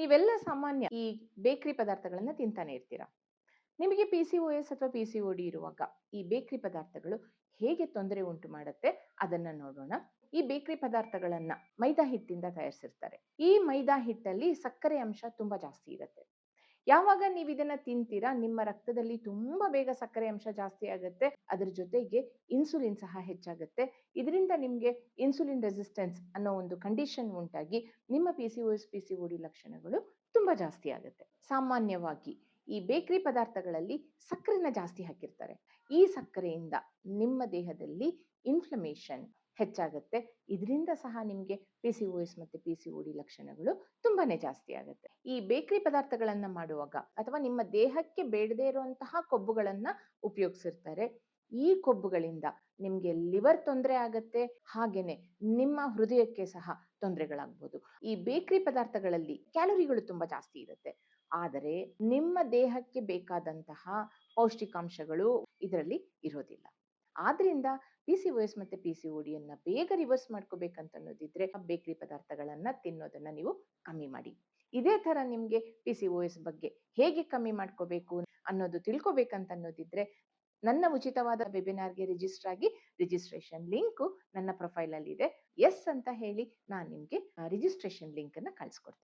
ನೀವೆಲ್ಲ ಸಾಮಾನ್ಯ ಈ ಬೇಕರಿ ಪದಾರ್ಥಗಳನ್ನ ತಿಂತಾನೆ ಇರ್ತೀರಾ. ನಿಮಗೆ ಪಿ ಸಿ ಒ ಎಸ್ ಅಥವಾ ಪಿ ಸಿ ಒ ಡಿ ಇರುವಾಗ ಈ ಬೇಕರಿ ಪದಾರ್ಥಗಳು ಹೇಗೆ ತೊಂದರೆ ಉಂಟು ಮಾಡುತ್ತೆ ಅದನ್ನ ನೋಡೋಣ. ಈ ಬೇಕರಿ ಪದಾರ್ಥಗಳನ್ನ ಮೈದಾ ಹಿಟ್ಟಿಂದ ತಯಾರಿಸಿರ್ತಾರೆ. ಈ ಮೈದಾ ಹಿಟ್ಟಲ್ಲಿ ಸಕ್ಕರೆ ಅಂಶ ತುಂಬಾ ಜಾಸ್ತಿ ಇರುತ್ತೆ. ಯಾವಾಗ ನೀವು ಇದನ್ನ ತಿಂತೀರಾ? ನಿಮ್ಮ ರಕ್ತದಲ್ಲಿ ತುಂಬಾ ಬೇಗ ಸಕ್ಕರೆ ಅಂಶ ಜಾಸ್ತಿ ಆಗುತ್ತೆ. ಅದ್ರ ಜೊತೆಗೆ ಇನ್ಸುಲಿನ್ ಸಹ ಹೆಚ್ಚಾಗುತ್ತೆ. ಇದರಿಂದ ನಿಮಗೆ ಇನ್ಸುಲಿನ್ ರೆಸಿಸ್ಟೆನ್ಸ್ ಅನ್ನೋ ಒಂದು ಕಂಡೀಷನ್ ಉಂಟಾಗಿ ನಿಮ್ಮ P C O S P C D ಲಕ್ಷಣಗಳು ತುಂಬಾ ಜಾಸ್ತಿ ಆಗುತ್ತೆ. ಸಾಮಾನ್ಯವಾಗಿ ಈ ಬೇಕರಿ ಪದಾರ್ಥಗಳಲ್ಲಿ ಸಕ್ಕರೆನ ಜಾಸ್ತಿ ಹಾಕಿರ್ತಾರೆ. ಈ ಸಕ್ಕರೆಯಿಂದ ನಿಮ್ಮ ದೇಹದಲ್ಲಿ ಇನ್ಫ್ಲಮೇಷನ್ ಹೆಚ್ಚಾಗುತ್ತೆ. ಇದರಿಂದ ಸಹ ನಿಮಗೆ ಪಿ ಸಿ ಓ ಎಸ್ ಮತ್ತು ಪಿ ಸಿ ಓ ಡಿ ಲಕ್ಷಣಗಳು ತುಂಬಾನೇ ಜಾಸ್ತಿ ಆಗುತ್ತೆ. ಈ ಬೇಕರಿ ಪದಾರ್ಥಗಳನ್ನು ಮಾಡುವಾಗ ಅಥವಾ ನಿಮ್ಮ ದೇಹಕ್ಕೆ ಬೇಡದೇ ಇರುವಂತಹ ಕೊಬ್ಬುಗಳನ್ನು ಉಪಯೋಗಿಸಿರ್ತಾರೆ. ಈ ಕೊಬ್ಬುಗಳಿಂದ ನಿಮಗೆ ಲಿವರ್ ತೊಂದರೆ ಆಗತ್ತೆ, ಹಾಗೇನೆ ನಿಮ್ಮ ಹೃದಯಕ್ಕೆ ಸಹ ತೊಂದರೆಗಳಾಗ್ಬೋದು. ಈ ಬೇಕರಿ ಪದಾರ್ಥಗಳಲ್ಲಿ ಕ್ಯಾಲೋರಿಗಳು ತುಂಬಾ ಜಾಸ್ತಿ ಇರುತ್ತೆ. ಆದರೆ ನಿಮ್ಮ ದೇಹಕ್ಕೆ ಬೇಕಾದಂತಹ ಪೌಷ್ಟಿಕಾಂಶಗಳು ಇದರಲ್ಲಿ ಇರೋದಿಲ್ಲ. ಆದ್ರಿಂದ ಪಿ ಸಿ ಒ ಎಸ್ ಮತ್ತೆ ಪಿ ಸಿ ಒ ಡಿಯನ್ನ ಬೇಗ ರಿವರ್ಸ್ ಮಾಡ್ಕೋಬೇಕಂತ ಅನ್ನೋದಿದ್ರೆ ಬೇಕರಿ ಪದಾರ್ಥಗಳನ್ನ ತಿನ್ನೋದನ್ನ ನೀವು ಕಮ್ಮಿ ಮಾಡಿ. ಇದೇ ತರ ನಿಮ್ಗೆ ಪಿ ಸಿ ಒ ಎಸ್ ಬಗ್ಗೆ ಹೇಗೆ ಕಮ್ಮಿ ಮಾಡ್ಕೋಬೇಕು ಅನ್ನೋದು ತಿಳ್ಕೊಬೇಕಂತ ಅನ್ನೋದಿದ್ರೆ ನನ್ನ ಉಚಿತವಾದ ವೆಬಿನಾರ್ಗೆ ರಿಜಿಸ್ಟರ್ ಆಗಿ ರಿಜಿಸ್ಟ್ರೇಷನ್ ಲಿಂಕು ನನ್ನ ಪ್ರೊಫೈಲ್ ಅಲ್ಲಿ ಇದೆ ಎಸ್ ಅಂತ ಹೇಳಿ ನಾನು ನಿಮ್ಗೆ ರಿಜಿಸ್ಟ್ರೇಷನ್ ಲಿಂಕ್ ಅನ್ನ ಕಳಿಸ್ಕೊಡ್ತೀನಿ.